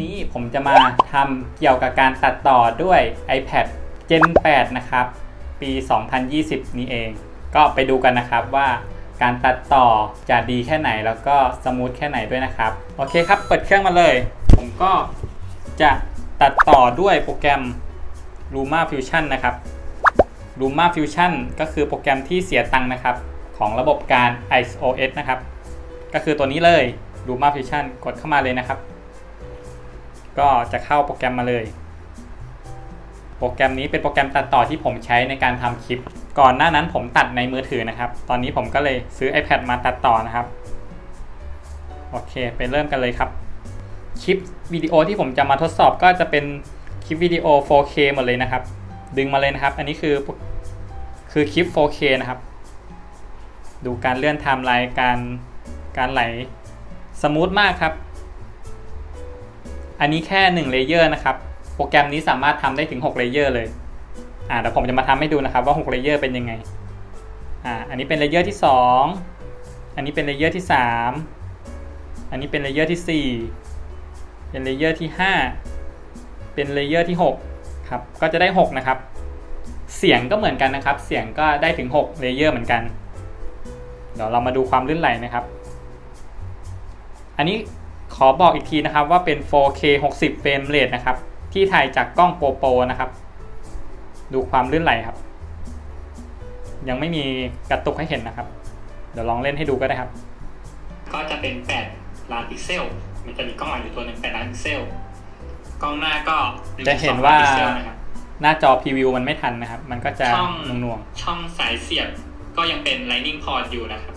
นี้ผมจะมาทำเกี่ยวกับการตัดต่อด้วย iPad Gen 8 นะครับ ปี 2020 นี้เอง ก็ไปดูกันนะครับว่าการตัดต่อจะดีแค่ไหนแล้วก็สมูทแค่ไหนด้วยนะครับ โอเคครับ เปิดเครื่องมาเลย ผมก็จะตัดต่อด้วยโปรแกรม Luma Fusion นะครับ Luma Fusion ก็คือโปรแกรมที่เสียตังค์นะครับ ของระบบการ iOS นะครับ ก็คือตัวนี้เลย Luma Fusion กดเข้ามาเลยนะครับ ก็จะเข้าโปรแกรมมาเลย โปรแกรมนี้เป็นโปรแกรมตัดต่อที่ผมใช้ในการทำคลิป ก่อนหน้านั้นผมตัดในมือถือนะครับ ตอนนี้ผมก็เลยซื้อ iPad มาตัดต่อนะครับ โอเค ไปเริ่มกันเลยครับ คลิปวิดีโอที่ผมจะมาทดสอบก็จะเป็นคลิปวิดีโอ 4K หมดเลยนะครับ ดึงมาเลยนะครับ อันนี้คือคือคลิป 4K นะครับ ดูการเลื่อนไทม์ไลน์การการไหลสมูทมากครับ อันนี้แค่1เลเยอร์นะครับโปรแกรมนี้สามารถทำได้ถึง6เลเยอร์เลยอ่าเดี๋ยวผมจะมาทำให้ดูนะครับว่า6เลเยอร์เป็นยังไงอ่าอันนี้เป็นเลเยอร์ที่ 2 อันนี้เป็นเลเยอร์ที่ 3 อันนี้เป็นเลเยอร์ที่ 4 เป็นเลเยอร์ที่ 5 เป็นเลเยอร์ที่6ครับก็จะได้ 6 นะครับ เสียงก็เหมือนกันนะครับ เสียงก็ได้ถึง6เลเยอร์เหมือนกัน เดี๋ยวเรามาดูความลื่นไหลนะครับ อันนี้ ขอบอกอีกทีนะครับว่าเป็น 4K 60 เฟรมเรทนะครับ ที่ถ่ายจากกล้องโปรโปรนะครับ ดูความลื่นไหลครับ ยังไม่มีกระตุกให้เห็นนะครับ เดี๋ยวลองเล่นให้ดูก็ได้ครับ ก็จะเป็น 8 ล้านพิกเซล มันจะมีกล้องหลังอยู่ตัวหนึ่ง8ล้านพิกเซล กล้องหน้าก็1.2จะเห็นว่าล้พิกเซลนะครับหน้าจอพรีวิวมันไม่ทันนะครับ มันก็จะช่องหน่วงช่องสายเสียบก็ยังเป็น Lightning port อยู่นะครับ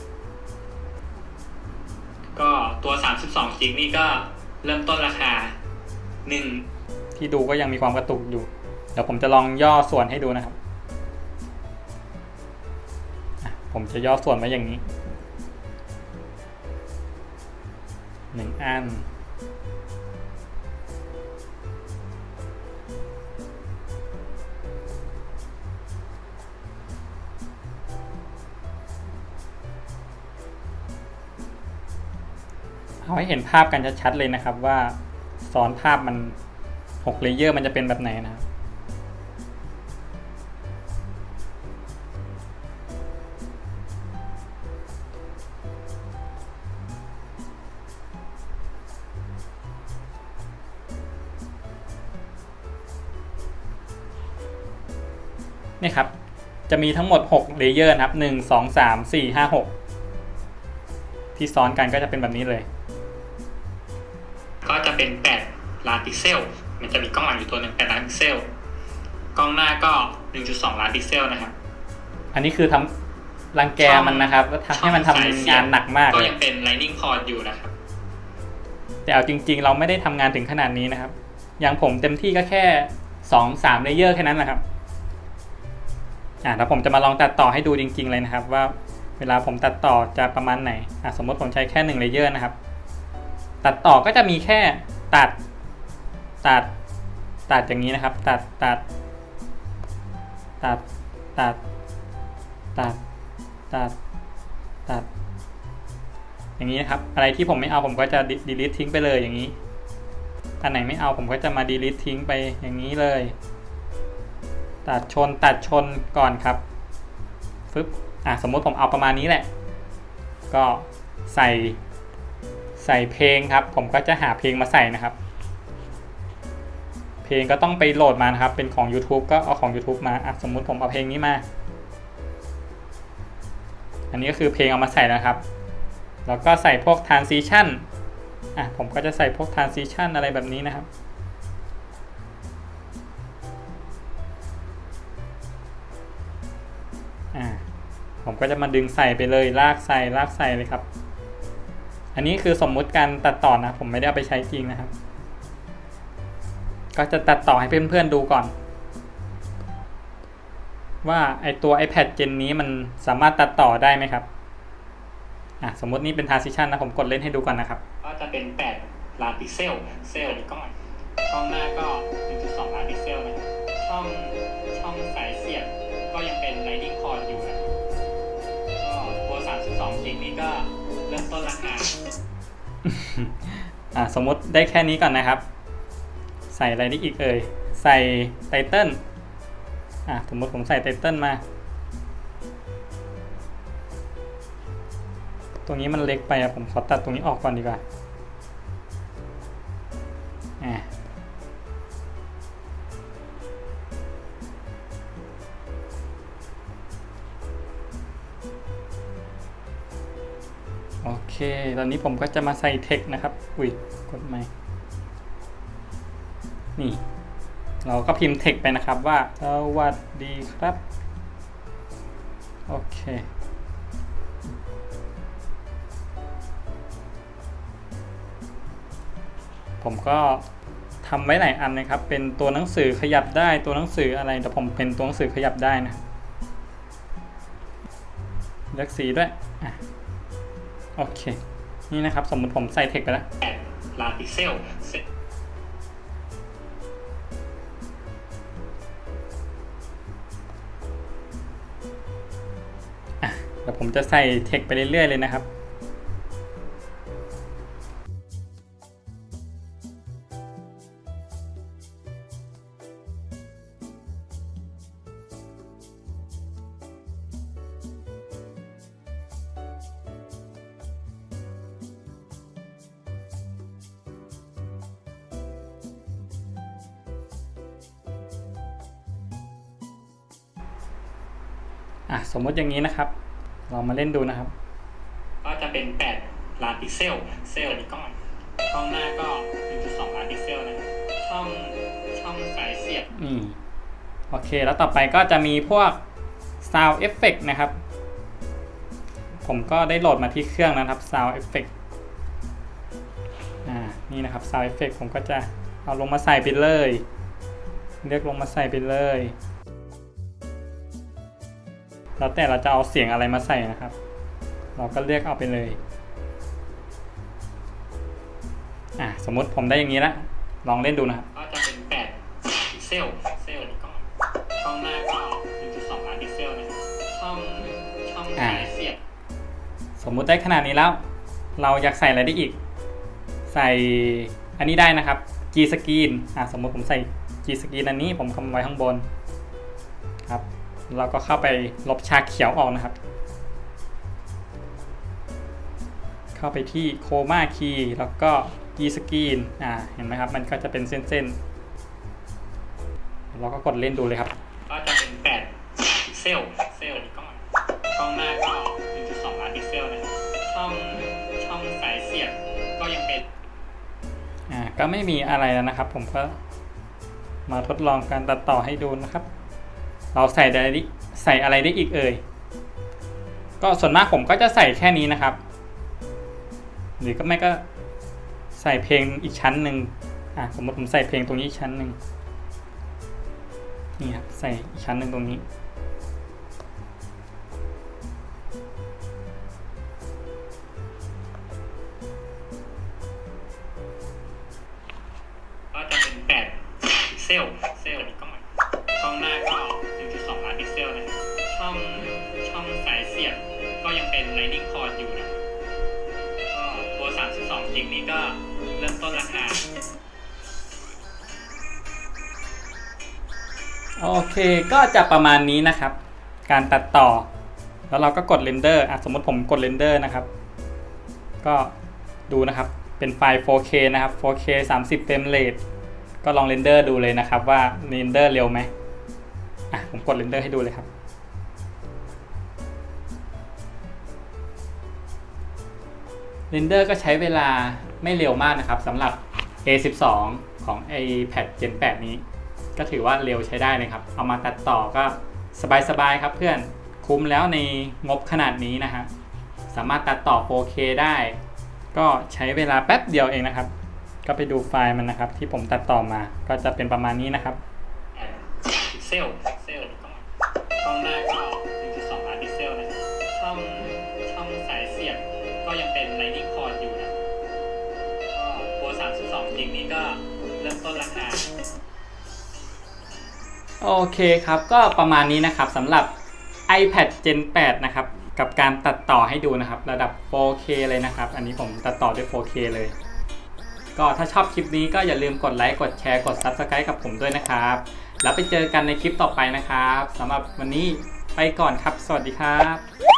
ก็ตัว 32จิกนี่ก็เริ่มต้นราคา1ๆที่ดูก็ยังมีความกระตุกอยู่ เดี๋ยวผมจะลองย่อส่วนให้ดูนะครับ ผมจะย่อส่วนไว้อย่างนี้หนึ่งอัน เอาให้เห็นภาพกันชัดๆเลยนะครับว่าซ้อนภาพมัน6เลเยอร์มันจะเป็นแบบไหนนะครับนี่ครับ จะมีทั้งหมด 6 เลเยอร์นะครับ 1 2 3 4 5 6 ที่ซ้อนกันก็จะเป็นแบบนี้เลย เป็น 8 ล้านพิกเซล มันจะมีกล้องหลังอยู่ตัวหนึ่ง8ล้านพิกเซล กล้องหน้าก็ 1.2 ล้านพิกเซลนะครับ อันนี้คือทำรังแกมันนะครับแล้วทำให้มันทำงานหนักมาก ก็เลยยังเป็น Lightning port อยู่นะครับ แต่เอาจริง ๆ เราไม่ได้ทำงานถึงขนาดนี้นะครับ อย่างผมเต็มที่ก็แค่สองสามเลเยอร์แค่นั้นแหละครับ อ่าแล้วผมจะมาลองตัดต่อให้ดูจริง ๆ เลยนะครับ ว่าเวลาผมตัดต่อจะประมาณไหน อะสมมติผมใช้แค่หนึ่งเลเยอร์นะครับ ตัดต่อก็จะมีแค่ตัด ตัด ตัดอย่างนี้นะครับ ตัด ตัด ตัด ตัด ตัด ตัด ตัด อย่างนี้นะครับ อะไรที่ผมไม่เอาผมก็จะ delete ทิ้งไปเลยอย่างนี้ อันไหนไม่เอาผมก็จะมา delete ทิ้งไปอย่างนี้เลย ตัดชน ตัดชนก่อนครับ ฟึบ อะ สมมติผมเอาประมาณนี้แหละ ก็ใส่ ใส่เพลงครับ ผมก็จะหาเพลงมาใส่นะครับ เพลงก็ต้องไปโหลดมานะครับ เป็นของ YouTube ก็เอาของ YouTube มาสมมุติผมเอาเพลงนี้มา อันนี้ก็คือเพลงเอามาใส่นะครับ แล้วก็ใส่พวก transition อะผมก็จะใส่พวก transition อะไรแบบนี้นะครับอ่าผมก็จะมาดึงใส่ไปเลยลากใส่ลากใส่เลยครับ อันนี้คือสมมุติการตัดต่อนะ ผมไม่ได้เอาไปใช้จริงนะครับ ก็จะตัดต่อให้เพื่อนๆดูก่อน ว่าไอตัว iPad Gen นี้มันสามารถตัดต่อได้ไหมครับอะสมมตินี่เป็น transition นะผมกดเล่นให้ดูก่อนนะครับ ก็จะเป็น 8 ล้านพิกเซล เซลกล้องกล้องหน้าก็ 1.2 ล้านพิกเซลนะช่องช่องสายเสียบก็ยังเป็น Lightning port อยู่นะก็ตัว32จิกนี่ก็ เริ่มต้นราคาอ่าสมมติได้แค่นี้ก่อนนะครับ ใส่อะไรได้อีกเอ่ย ใส่ไตเติ้ลอะสมมติผมใส่ไตเติ้ลมา ตรงนี้มันเล็กไปอะผมขอตัดตรงนี้ออกก่อนดีกว่า โอเค ตอนนี้ผมก็จะมาใส่เทคนะครับ อุ้ย กดไม่นี่ เราก็พิมพ์เทคไปนะครับว่า สวัสดีครับ โอเคผมก็ทำไว้หลายอันนะครับ เป็นตัวหนังสือขยับได้ ตัวหนังสืออะไรแต่ผมเป็นตัวหนังสือขยับได้นะ เลือกสีด้วย อะ โอเค นี่นะครับ สมมติผมใส่เทคไปแล้วแปดล้านพิกเซลเสร็จอะเดี๋ยวผมจะใส่เทคไปเรื่อยๆเลยนะครับ อะสมมติอย่างนี้นะครับ เรามาเล่นดูนะครับ ก็จะเป็นแปดล้านพิกเซล เซลนี้ก้อนกล้องหน้าก็หนึ่งจุดสองล้านพิกเซลนะครับช่องช่องสายเสียบนี่โอเค แล้วต่อไปก็จะมีพวก Sound Effect นะครับ ผมก็ได้โหลดมาที่เครื่องนะครับ Sound Effect อ่า นี่นะครับ Sound Effect ผมก็จะเอาลงมาใส่ไปเลย เลือกลงมาใส่ไปเลย แล้วแต่เราจะเอาเสียงอะไรมาใส่นะครับ เราก็เลือกเอาไปเลยอ่าสมมติผมได้อย่างนี้ละลองเล่นดูนะครับ ก็จะเป็นแปดพิกเซลเซลนี้ก้อนกล้องหน้าก็หนึ่งจุดสองล้านพิกเซลนะครับช่องช่องสายเสียบสมมุติได้ขนาดนี้แล้ว เราอยากใส่อะไรได้อีก ใส่อันนี้ได้นะครับ G screen อะสมมติผมใส่ G screen อันนี้ผมคำไว้ข้างบนครับ เราก็เข้าไปลบชาเขียวออกนะครับ เข้าไปที่ Chroma Key แล้วก็ G screen อ่าเห็นไหมครับ มันก็จะเป็นเส้นๆ เราก็กดเล่นดูเลยครับ ก็จะเป็นแปดพิกเซลเซลนี้ก้อนกล้องหน้าก็หนึ่งจุดสองล้านพิกเซลนะครับช่องช่องสายเสียบก็ยังเป็นอ่าก็ไม่มีอะไรแล้วนะครับ ผมก็มาทดลองการตัดต่อให้ดูนะครับ เราใส่ได้ใส่อะไรได้อีกเอ่ย ก็ส่วนมากผมก็จะใส่แค่นี้นะครับ หรือก็ไม่ก็ใส่เพลงอีกชั้นหนึ่งอะสมมติผมใส่เพลงตรงนี้ชั้นหนึ่งนี่ครับใส่อีกชั้นหนึ่งตรงนี้ ช่องสายเสียบก็ยังเป็น Lightning Cord อยู่นะก็ตัว 32จิกนี้ก็เริ่มต้นราคา โอเคก็จะประมาณนี้นะครับ การตัดต่อ แล้วเราก็กดเรนเดอร์อะสมมติผมกดเรนเดอร์นะครับ ก็ดูนะครับเป็นไฟล์ 4K นะครับ 4K 30 เฟรมเรทก็ลองเรนเดอร์ดูเลยนะครับว่าเรนเดอร์เร็วไหมอะผมกดเรนเดอร์ให้ดูเลยครับ รนเดอร์ก็ใช้เวลาไม่เร็วมากนะครับสำหรับ A12 ของ iPad Gen 8 นี้ ก็ถือว่าเร็วใช้ได้เลยครับ เอามาตัดต่อก็สบายๆครับเพื่อนคุ้มแล้วในงบขนาดนี้นะฮะสามารถตัดต่อ 4K ได้ ก็ใช้เวลาแป๊บเดียวเองนะครับ ก็ไปดูไฟล์มันนะครับ ที่ผมตัดต่อมาก็จะเป็นประมาณนี้นะครับเซลเซล มต้นราคา โอเคครับก็ประมาณนี้นะครับสำหรับ iPad Gen 8 นะครับ กับการตัดต่อให้ดูนะครับ ระดับ 4K เลยนะครับ อันนี้ผมตัดต่อด้วย 4K เลย ก็ถ้าชอบคลิปนี้ก็อย่าลืมกดไลค์ กดแชร์ กด Subscribe กับผมด้วยนะครับ แล้วไปเจอกันในคลิปต่อไปนะครับสำหรับวันนี้ไปก่อนครับ สวัสดีครับ